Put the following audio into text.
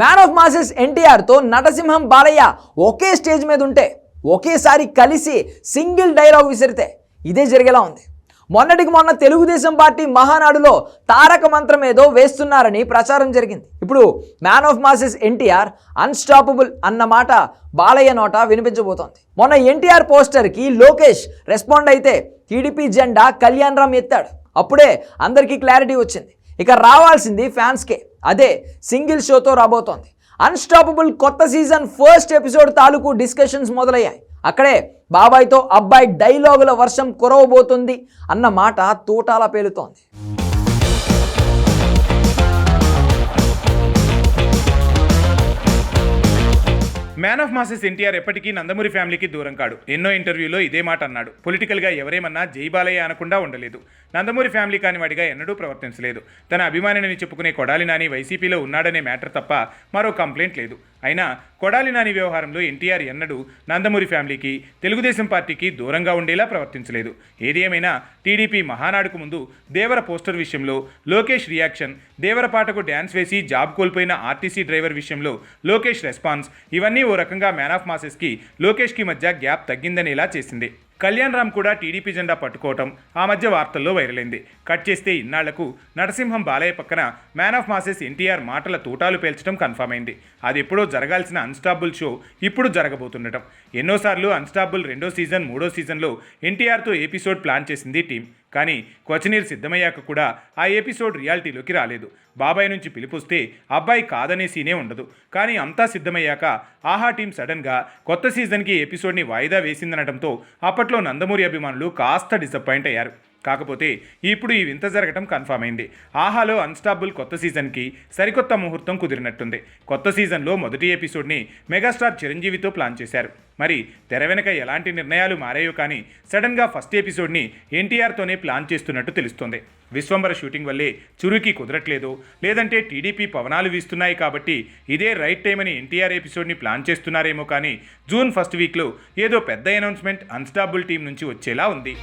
Man of masses ఎన్టీఆర్తో నటసింహం బాలయ్య ఒకే స్టేజ్ మీద ఉంటే ఒకేసారి కలిసి సింగిల్ డైలాగ్ విసిరితే ఇదే జరిగేలా ఉంది. మొన్నటికి మొన్న తెలుగుదేశం పార్టీ మహానాడులో తారక మంత్రం ఏదో వేస్తున్నారని ప్రచారం జరిగింది. ఇప్పుడు man of masses NTR unstoppable అన్న మాట బాలయ్య నోట వినిపించబోతోంది. మొన్న ఎన్టీఆర్ పోస్టర్కి లోకేష్ రెస్పాండ్ అయితే టీడీపీ జెండా కళ్యాణ్ రామ్ ఎత్తాడు. అప్పుడే అందరికీ క్లారిటీ వచ్చింది. ఇక రావాల్సింది ఫ్యాన్స్కే. అదే సింగిల్ షోతో రాబోతోంది. అన్స్టాపబుల్ కొత్త సీజన్ ఫస్ట్ ఎపిసోడ్ తాలూకు డిస్కషన్స్ మొదలయ్యాయి. అక్కడే బాబాయ్తో అబ్బాయి డైలాగుల వర్షం కురవబోతుంది అన్న మాట తూటాల పేలుతోంది. మ్యాన్ ఆఫ్ మాసెస్ ఎన్టీఆర్ ఎప్పటికీ నందమూరి ఫ్యామిలీకి దూరం కాడు. ఎన్నో ఇంటర్వ్యూలో ఇదే మాట అన్నాడు. పొలిటికల్గా ఎవరేమన్నా జైబాలయ్య అనకుండా ఉండలేదు. నందమూరి ఫ్యామిలీ కాని వాడిగా ఎన్నడూ ప్రవర్తించలేదు. తన అభిమానిని చెప్పుకునే కొడాలి నాని వైసీపీలో ఉన్నాడనే మ్యాటర్ తప్ప మరో కంప్లైంట్ లేదు. అయినా కొడాలి నాని వ్యవహారంలో ఎన్టీఆర్ ఎన్నడూ నందమూరి ఫ్యామిలీకి తెలుగుదేశం పార్టీకి దూరంగా ఉండేలా ప్రవర్తించలేదు. ఏది ఏమైనా టీడీపీ మహానాడుకు ముందు దేవర పోస్టర్ విషయంలో లోకేష్ రియాక్షన్ దేవర పాటకు డ్యాన్స్ వేసి జాబ్ కోల్పోయిన ఆర్టీసీ డ్రైవర్ విషయంలో లోకేష్ రెస్పాన్స్ ఇవన్నీ ఓ రకంగా మ్యాన్ ఆఫ్ మాసెస్కి లోకేష్కి మధ్య గ్యాప్ తగ్గిందనేలా చేసింది. కళ్యాణ్ రామ్ కూడా టీడీపీ జెండా పట్టుకోవటం ఆ మధ్య వార్తల్లో వైరల్ అయింది కట్ చేస్తే ఇన్నాళ్ళకు నరసింహం బాలయ్య పక్కన మ్యాన్ ఆఫ్ మాసెస్ ఎన్టీఆర్ మాటల తూటాలు పేల్చడం కన్ఫర్మ్ అయింది. అది ఎప్పుడో జరగాల్సిన అన్స్టాబుల్ షో ఇప్పుడు జరగబోతుండటం. ఎన్నోసార్లు అన్స్టాబుల్ రెండో సీజన్ మూడో సీజన్లో ఎన్టీఆర్తో ఎపిసోడ్ ప్లాన్ చేసింది టీం. కానీ క్వచనీర్ సిద్ధమయ్యాక కూడా ఆ ఎపిసోడ్ రియాలిటీలోకి రాలేదు. బాబాయ్ నుంచి పిలిపిస్తే అబ్బాయి కాదనే సీనే ఉండదు. కానీ అంతా సిద్ధమయ్యాక ఆహా టీం సడన్గా కొత్త సీజన్కి ఎపిసోడ్ని వాయిదా వేసిందనడంతో అప్పట్లో నందమూరి అభిమానులు కాస్త డిసప్పాయింట్ అయ్యారు. కాకపోతే ఇప్పుడు ఈ వింత జరగటం కన్ఫామ్ అయింది. ఆహాలో అన్స్టాబుల్ కొత్త సీజన్కి సరికొత్త ముహూర్తం కుదిరినట్టుంది. కొత్త సీజన్లో మొదటి ఎపిసోడ్ని మెగాస్టార్ చిరంజీవితో ప్లాన్ చేశారు. మరి తెర వెనక ఎలాంటి నిర్ణయాలు మారాయో కానీ సడన్గా ఫస్ట్ ఎపిసోడ్ని ఎన్టీఆర్తోనే ప్లాన్ చేస్తున్నట్టు తెలుస్తోంది. విశ్వంబర షూటింగ్ వల్లే చురుకి కుదరట్లేదు. లేదంటే టీడీపీ పవనాలు వీస్తున్నాయి కాబట్టి ఇదే రైట్ టైం అని ఎన్టీఆర్ ఎపిసోడ్ని ప్లాన్ చేస్తున్నారేమో కానీ జూన్ ఫస్ట్ వీక్లో ఏదో పెద్ద అనౌన్స్మెంట్ అన్స్టాబుల్ టీం నుంచి వచ్చేలా ఉంది.